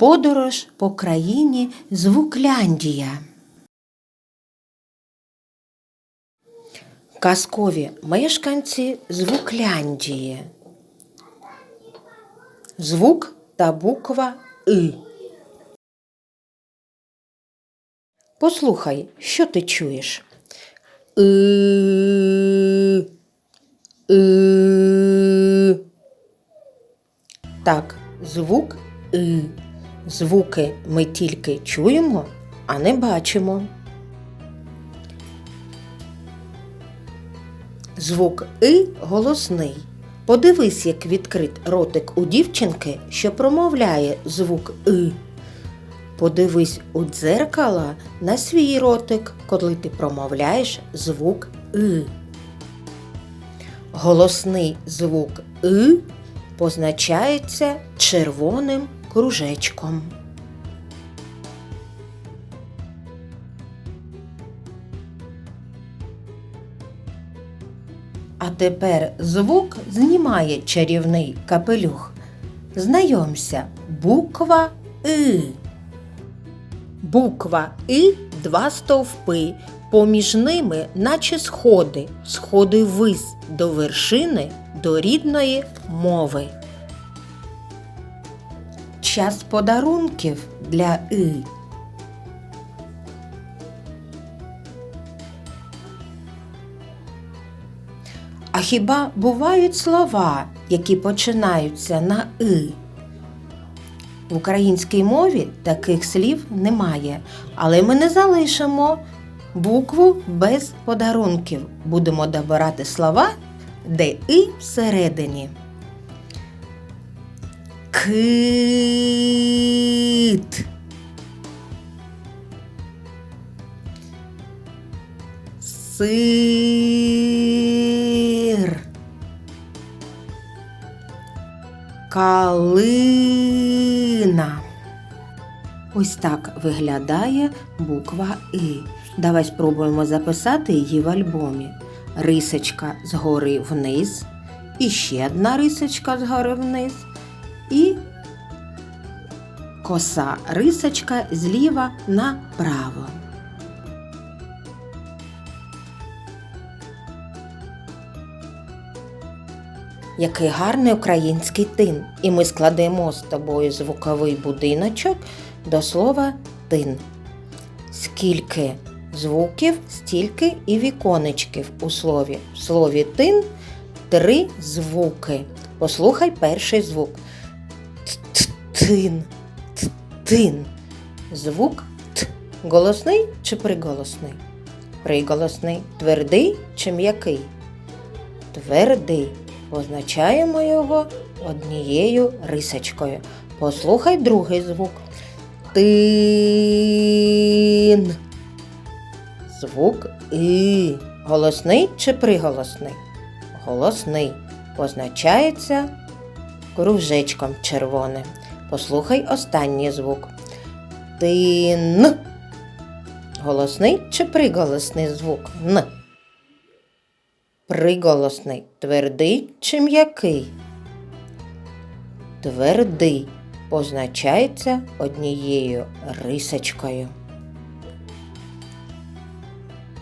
Подорож по країні Звукляндія. Казкові мешканці Звукляндії. Звук та буква И. Послухай, що ти чуєш? И. И. Так, звук И. Звуки ми тільки чуємо, а не бачимо. Звук И голосний. Подивись, як відкрит ротик у дівчинки, що промовляє звук И. Подивись у дзеркало на свій ротик, коли ти промовляєш звук И. Голосний звук И позначається червоним кружечком. А тепер звук знімає чарівний капелюх. Знайомся, буква И. Буква И два стовпи. Поміж ними, наче сходи, сходи вись до вершини, до рідної мови. Час подарунків для И. А хіба бувають слова, які починаються на И? В українській мові таких слів немає, але ми не залишимо букву без подарунків. Будемо добирати слова, де І всередині. Кит. Сир. Калина. Ось так виглядає буква И. Давай спробуємо записати її в альбомі. Рисочка згори вниз, і ще одна рисочка згори вниз, коса рисочка зліва направо. Який гарний український тин. І ми складемо з тобою звуковий будиночок до слова тин. Скільки звуків, стільки і віконечків у слові. В слові тин три звуки. Послухай перший звук. Т-т-тин. Т-тин. Звук Т. Голосний чи приголосний? Приголосний. Твердий чи м'який? Твердий. Позначаємо його однією рисочкою. Послухай другий звук. Тин. Звук И. Голосний чи приголосний? Голосний. Позначається кружечком червоним. Послухай останній звук. Тин. Голосний чи приголосний звук? Н. Приголосний. Твердий чи м'який? Твердий. Позначається однією рисочкою.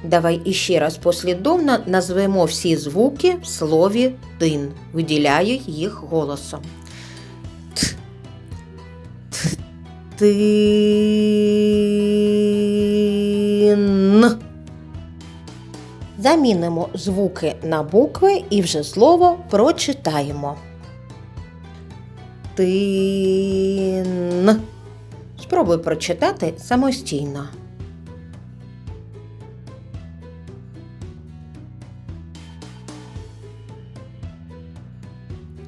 Давай іще раз послідовно назвемо всі звуки в слові тин. Виділяю їх голосом. Тин. Замінимо звуки на букви і вже слово прочитаємо. Тин. Спробуй прочитати самостійно.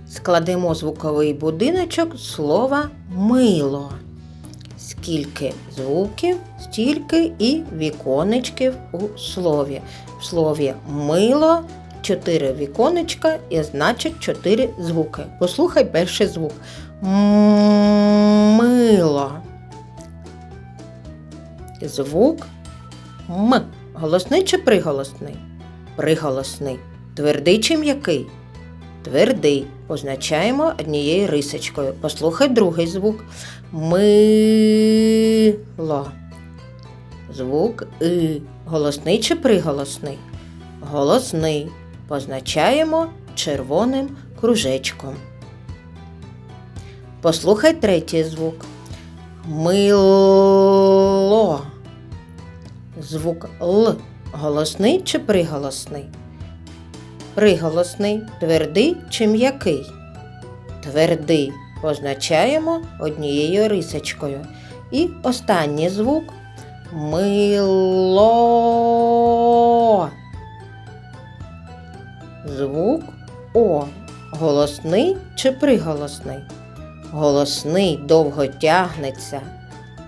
Складемо звуковий будиночок слова мило. Скільки звуків, стільки і віконечків у слові. В слові мило чотири віконечка і значить чотири звуки. Послухай перший звук. Мило. Звук М. Голосний чи приголосний? Приголосний. Твердий чи м'який? Твердий. Позначаємо однією рисочкою. Послухай другий звук. Мило. Звук И. Голосний чи приголосний? Голосний. Позначаємо червоним кружечком. Послухай третій звук. Мило. Звук Л. Голосний чи приголосний? Приголосний. Твердий чи м'який? Твердий. Позначаємо однією рисочкою. І останній звук мило. Звук О. Голосний чи приголосний? Голосний довго тягнеться.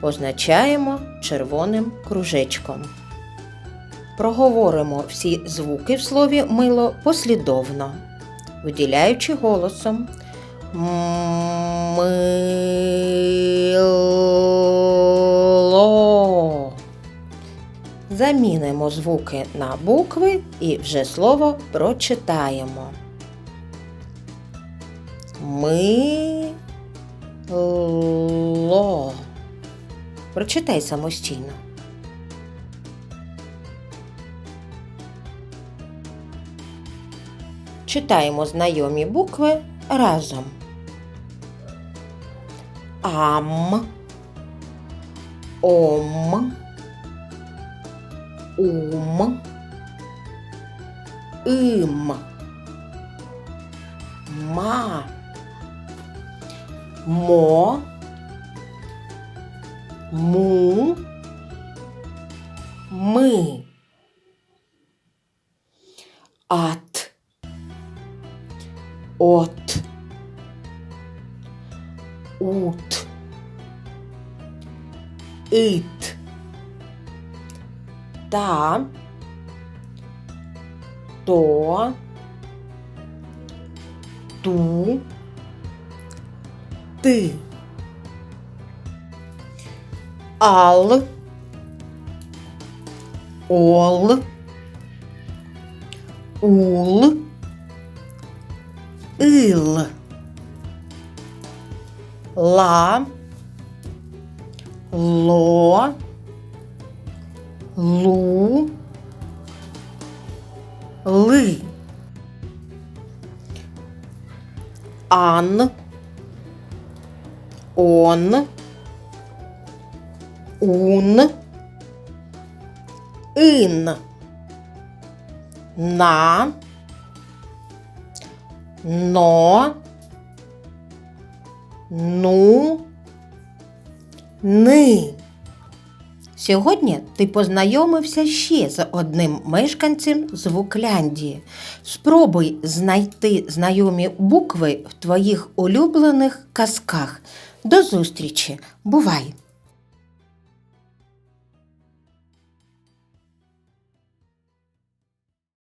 Позначаємо червоним кружечком. Проговоримо всі звуки в слові мило послідовно, виділяючи голосом. Мило. Замінимо звуки на букви і вже слово прочитаємо. Мило. Прочитай самостійно. Читаємо знайомі букви разом. Ам, Ом, Ум, Им, Ма, Мо, Му, Ми. Ат, От, Ут, Ит, Та, То, Ту, Ти. Ал, Ол, Ул, Ил, Ла, Ло, Лу, Ли. Ан, Он, Ун, Ин, На, Но, Ну, Ни. Сьогодні ти познайомився ще з одним мешканцем Звукляндії. Спробуй знайти знайомі букви в твоїх улюблених казках. До зустрічі! Бувай!